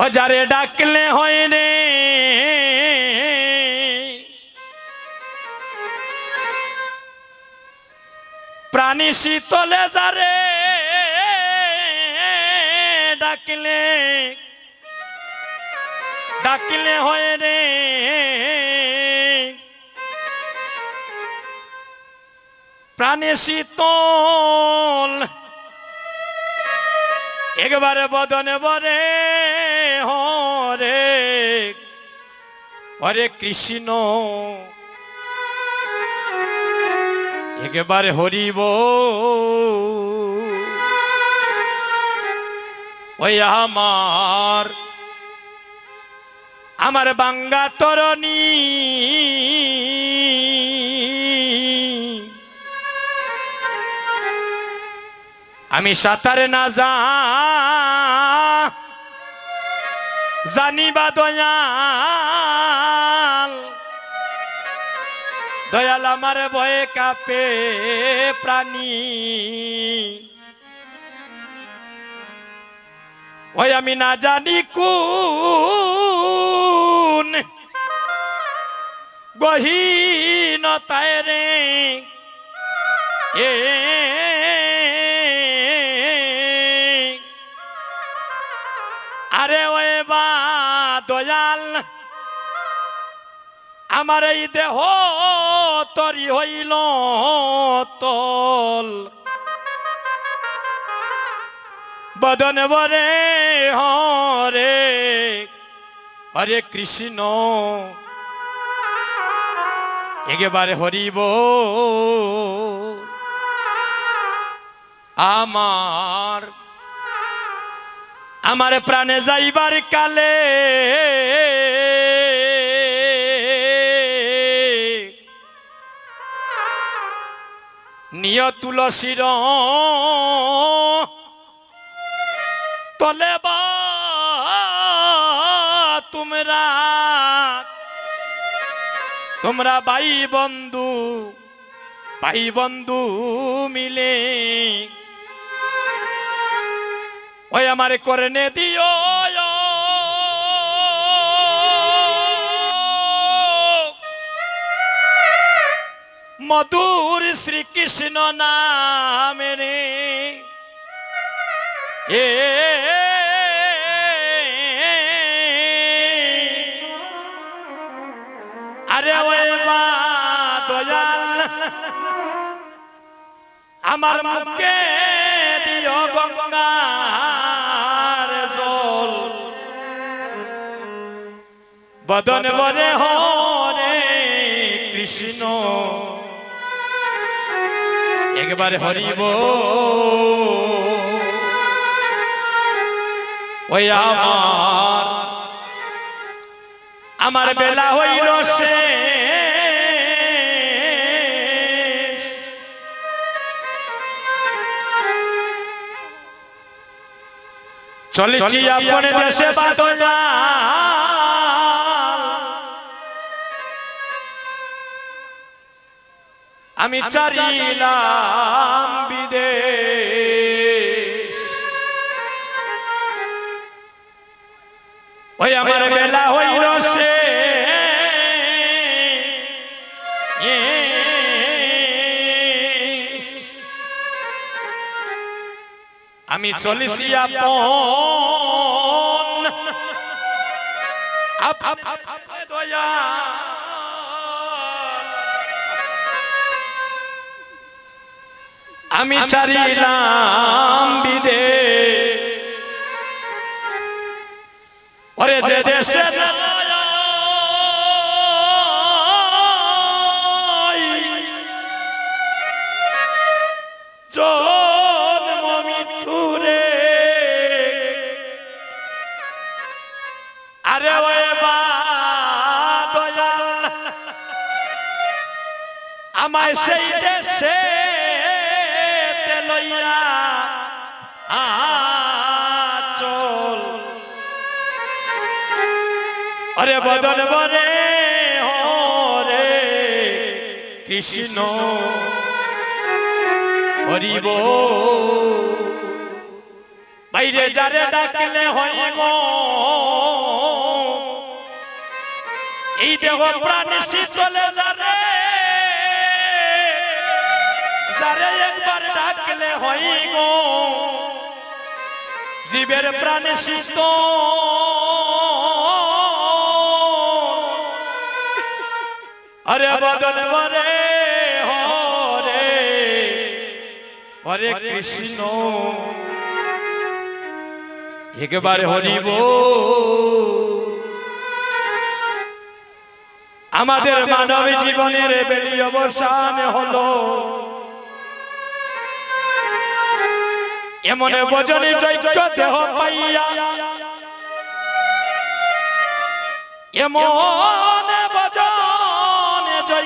ও যারে ডাকলে হয় রে। প্রাণী শীতলে যারে ডাকলে ডাকলে হয় রে। প্রাণী শীতল, একবারে বদনে বরে। হরে হরে কৃষ্ণ। একবারে হরিব। ওই আমার আমার বাঙ্গা তরণী। আমি সাঁতারে না যা জানিবা দয়াল। দয়াল আমার ভয়ে কাপে প্রাণী। ওই আমি না জানি কোন গহীনতায় রে। এ আমার এই দেহ তরি হইল তল। বদন বরে হরে হরে কৃষ্ণ। একেবারে হরিব। আমার আমার প্রাণে যাইবার কালে নিয় তুলসীর তলে তোমরা তোমরা ভাই বন্ধু ভাই বন্ধু মিলে ওই আমারে করে দিও। মধুর শ্রীকৃষ্ণ নামে রে। এ আরে ওই মা দয়াল, আমার মুখে দিও গঙ্গার জল। বদন বরে হরে কৃষ্ণ। একবারে হরিব। ওই আমার আমার বেলা হইল সে চলেছি আপন দেশে বাদলা আমি চারিলাম বিদেশ ওই আমার বেলা হইল সে আমি চলেছি আপন আপ আপ আপ দয়া আমি চারিলাম বিদে। ওরে যে দেশে আরে ওই বা দয়াল। আমায় সেই দেশে বদন বরে হরে কৃষ্ণ। হরিব বাইরে যারে ডাকলে গো এই দেহ প্রাণ চলে যারে যারে একবার ডাকলে গো জীবের প্রাণ শীত আরে বদন বরে হরে হরে কৃষ্ণ। একবার হরিব। আমাদের মানব জীবনের বেলি অবসান হলো। এমন বজনে চৈত্য দেহ পাইয়া এমন বজনে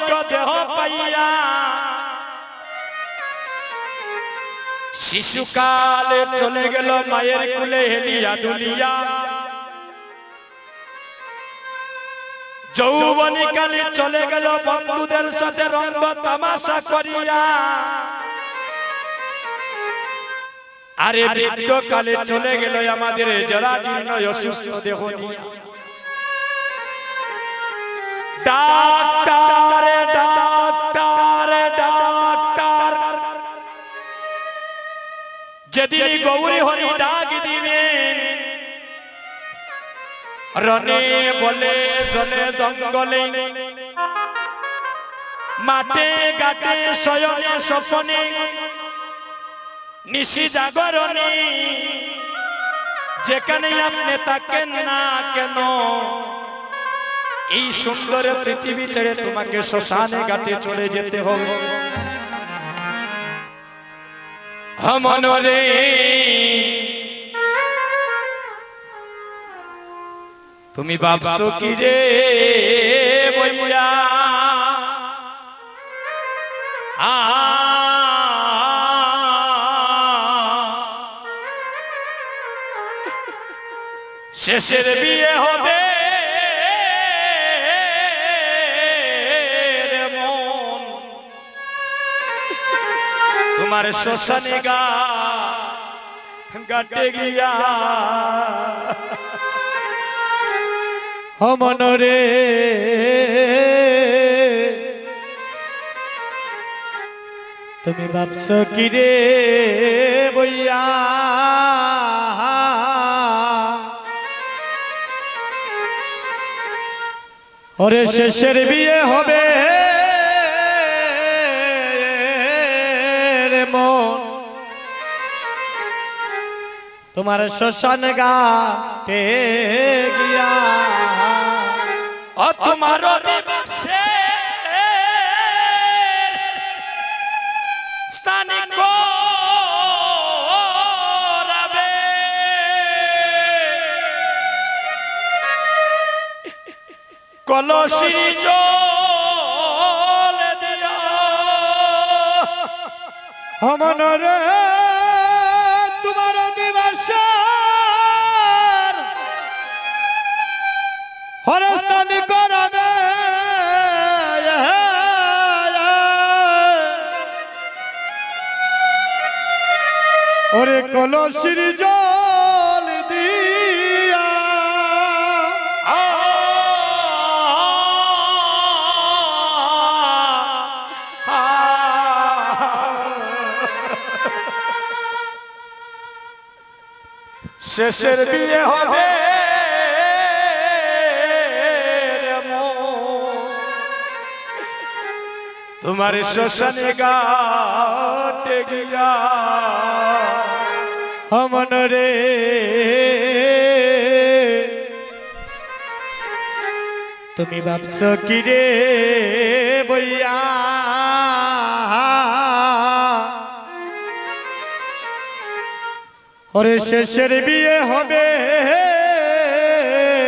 চৈত্য দেহ পাইয়া। শিশুকালে চলে গেল মায়ের কুলে হেলিয়া দুলিয়া। যৌবনী কালে চলে গেল বন্ধুদের সাথে রঙ্গ তামাশা করিয়া। আরে বৃদ্ধ কালে চলে গেল আমাদের যারা জীর্ণ অসুস্থ দেহ নিয়ে। ডাক্তার ডাক্তার ডাক্তার। যেদিন গৌরী হরি ডাক দিবেন রনে বলে জলে জঙ্গলে। মাঠে গাটে শয়নে স্বপনে। নিশি জাগরণে। যেখানে আপনি থাকেন না কেন এই সুন্দর পৃথিবী ছেড়ে তোমাকে শ্মশানে ঘাটে চলে যেতে হবে। মনরে তুমি ভাবছ কি রে শেষের বিয়ে হবে। তোমার শ্মশানে গা গাটে গিয়া। মনরে। তুমি ভাবছ কি রে বইয়া? ওরে শেষের বিয়ে হবে। মন। তোমার শ্মশান গাটে গিয়া। তোমার কলসি জল মনরে তোমার দিবস হরস্থানি করবে ওরে কলসির জল শেষের বিয়ে হবে। রে। তোমার শ্মশানে গাটে গিয়া মনরে তুমি ভাবছ কি রে বইয়া? ওরে শেষের বিয়ে হবে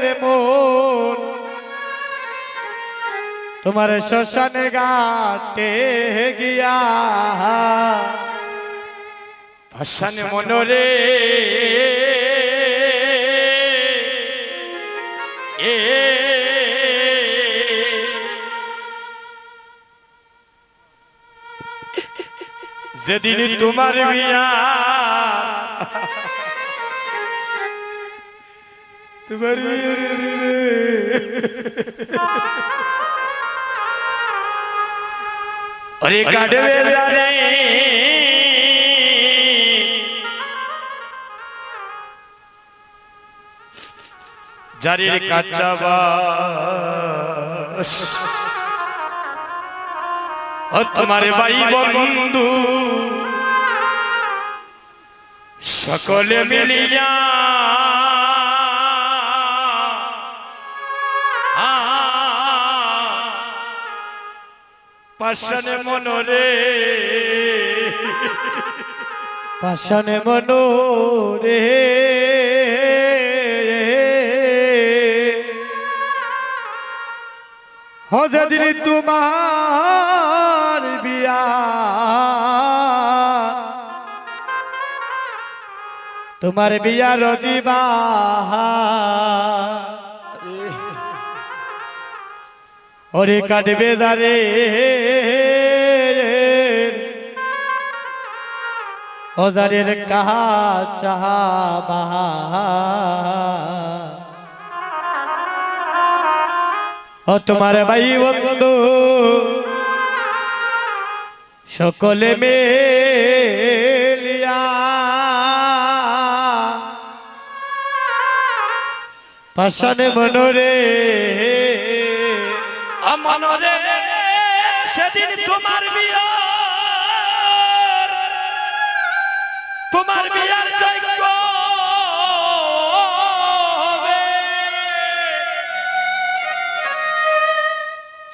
রে মন। তোমার শ্মশানে গাটে গিয়া ভাসানে মনরে এ যেদিন তোমার বিয়া পারবি আরে কাটবে জানে জারির কাঁচা বাস ও তোমার ভাই বন্ধু সকলে মিলিয়া পাশনে মনরে পাশানে মনো রে। হজদিন তোমার বিয়া। তোমার বিয়ার দিবা ওরে কাটবে দারে ওজারের কাহা চাহা ও তোমার ভাই বন্ধু, সকলে মেলিয়া পাশানে মনোরে মনরে সেদিন তোমার বিয়া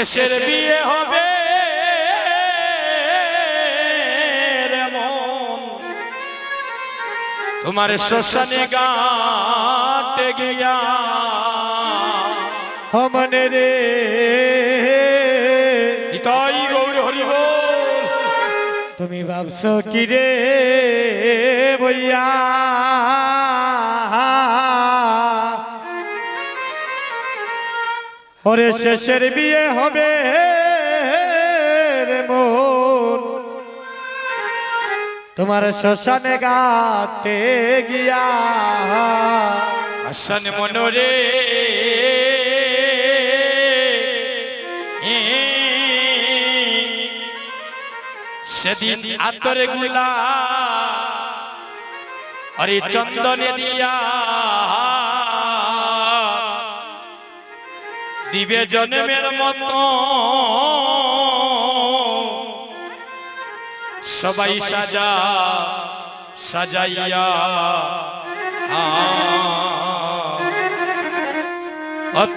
শেষের বিয়ে হবে মন। তোমার শ্মশানে গাটে গিয়া হমন রে নিতাই গৌর হরি বল। তুমি ভাবছ কি রে বইয়া ওরে শেষের বিয়ে হবে তোমার শ্মশানে গাটে গিয়া। মনোরে। সেদিন আতরে গুলা। আরে চন্দনে দিয়া। দিবে জন্মের মতো। সবাই সাজা সাজাইয়া।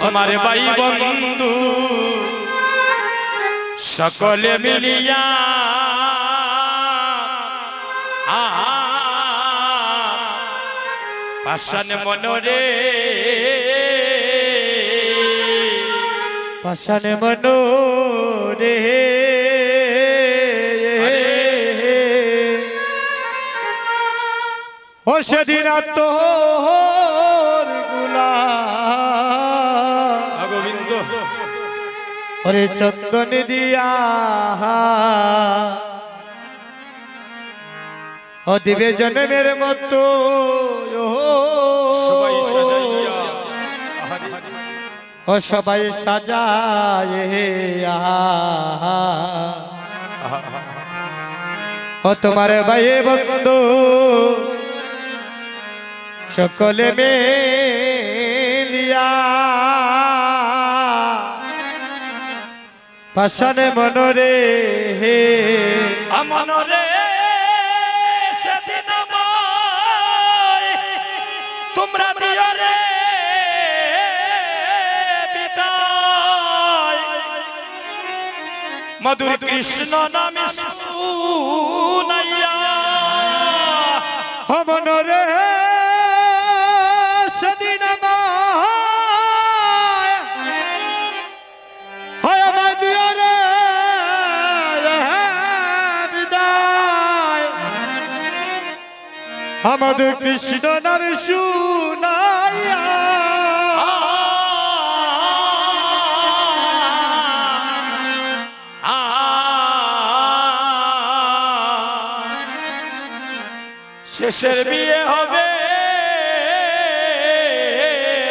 তোমার ভাই বন্ধু সকলে মিলিয়া। পাশান মনরে পাশানে মনো রে। ও সেদিন তোরগুলা গোবিন্দ ওরে চন্দন দিয়া। ও দিবে জন্মের মতো। ও সবাই সাজায় ও তোমার ভাই বন্ধু সকলে মেলিয়া। পাশানে মনরে হে আমনরে মধুর কৃষ্ণ নামে শুনাইয়া হমন রে সেদিন হয় আমার দিও রে বিদায়। আমাদের কৃষ্ণ নামে শুনাইয়া শেষের বিয়ে হবে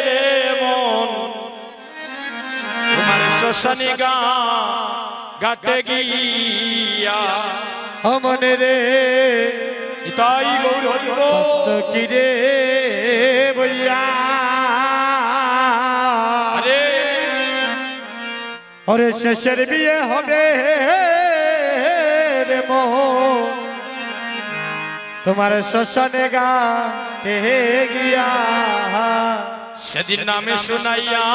রে মন। তোমার শ্মশানী গা গাতে গিয়া। হমন রে তাই গৌর হরি বল। কিরে বইয়া। ওরে শেষের বিয়ে হবে রে তোমার শ্মশানে গা গিয়া। সেদিন নামে শুনাইয়া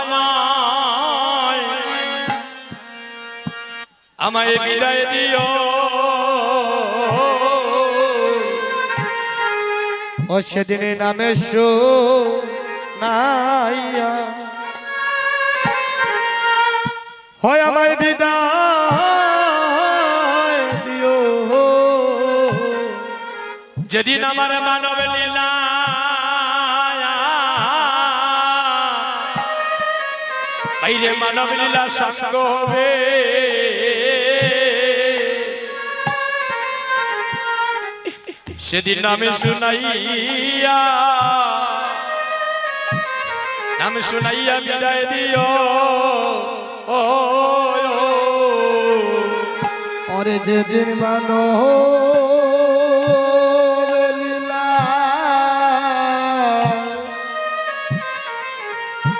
আমায় আমায় বিদায় দিও। ও সেদিনে নামে শো নাইয়া হয় আমায় যেদিন আমার মানব লীলা বাইরে মানব লীলা সঙ্গ হবে। সেদিন নামে শুনাইয়া। নাম শুনাইয়া বিদায় দিও। ও। ওরে যেদিন মানো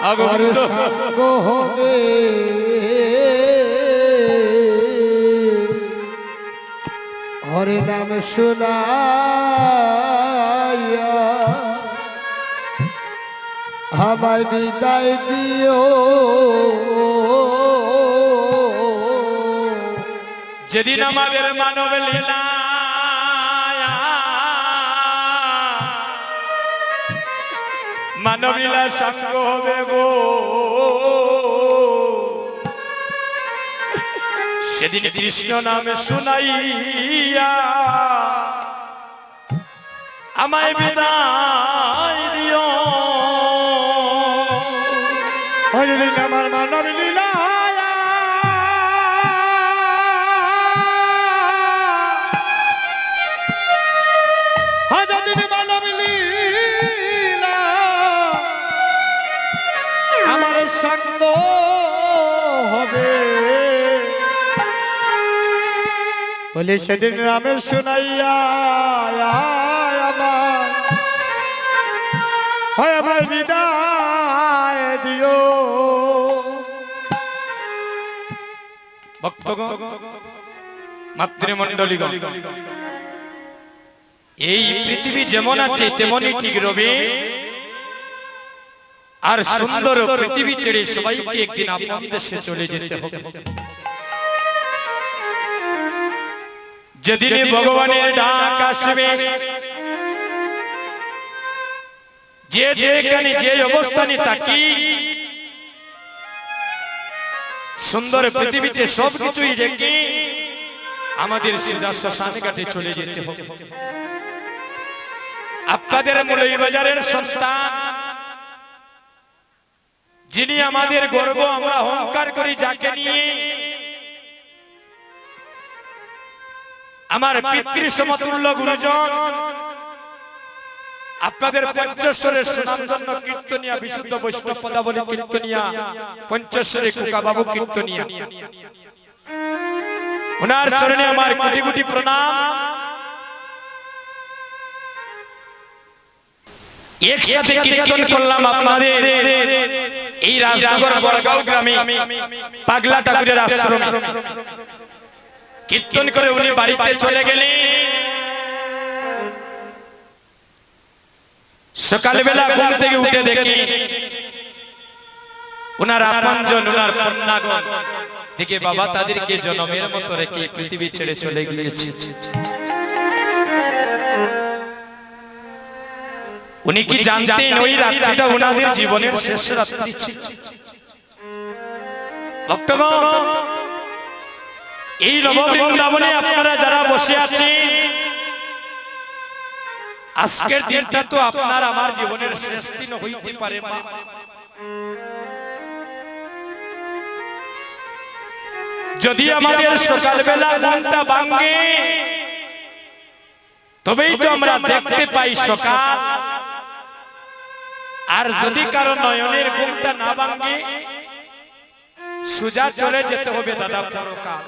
আর আগমন সঙ্গ হবে হরে নাম আমায় বিদায় দিও। যেদিন আমাদের মানব লীলা মানব লীলা সঙ্গ হবে গো। সেদিন কৃষ্ণ নামে শুনাইয়া আমায় বিদায় দিও। আমার সঙ্গ হবে। বলি, সেদিন রামের শুনাইয়া আমার। বিদায় দিও। ভক্তগণ মাতৃমণ্ডলীগণ, এই পৃথিবী যেমন আছে, তেমনই ঠিক রবে। আর সুন্দর পৃথিবী ছেড়ে সবাইকে একদিন আপন দেশে চলে যেতে হবে। যেদিন ভগবানের ডাক আসবে যে যেখানে যে অবস্থানে থাকি সুন্দর পৃথিবীতে সব কিছুই রেখে আমাদের সিধা শ্মশান ঘাটে চলে যেতে হবে। আপনাদের মূলই বাজারের সন্তান যিনি আমাদের গর্ব আমরা অহংকার করি যাকে নিয়ে। আমার পিতৃ সমতুল্য গুরুজন আপনাদের পঞ্চস্বরের সুনাম জন্য কীর্তনিয়া বিশুদ্ধ বৈষ্ণব পদাবলী কীর্তনিয়া পঞ্চস্বরে কুকা বাবু কীর্তনিয়া। ওনার চরণে আমার কোটি কোটি প্রণাম। একসাথে কীর্তন করলাম আপনাদের। এই রাজনগর বড়গাঁও গ্রামে পাগলা ঠাকুরের আশ্রমে। কীর্তন করে উনি বাড়িতে চলে গেলেন। সকালবেলা ঘুম থেকে উঠে দেখি ওনার আপনজন ওনার কন্যাগণ। দেখে বাবা তাদেরকে জনমের মতো রেখে পৃথিবী ছেড়ে চলে গিয়েছে। উনি কি জানতেন ওই রাত্রিটা ওনাদের জীবনের শেষ রাত্রি ভক্তগণ এই নববৃন্দাবনে আপনারা যারা বসে আছেন আজকের দিনটা তো আপনার আমার জীবনের শেষ দিন হইতে পারে মা। যদি আমাদের সকালবেলা ঘুমটা ভাঙ্গে তবেই তো আমরা দেখতে পাই সকাল। আর যদি কারও নয়নের ঘুমটা না ভাঙ্গে সুজা চলে যেতে হবে দাদা পরকাল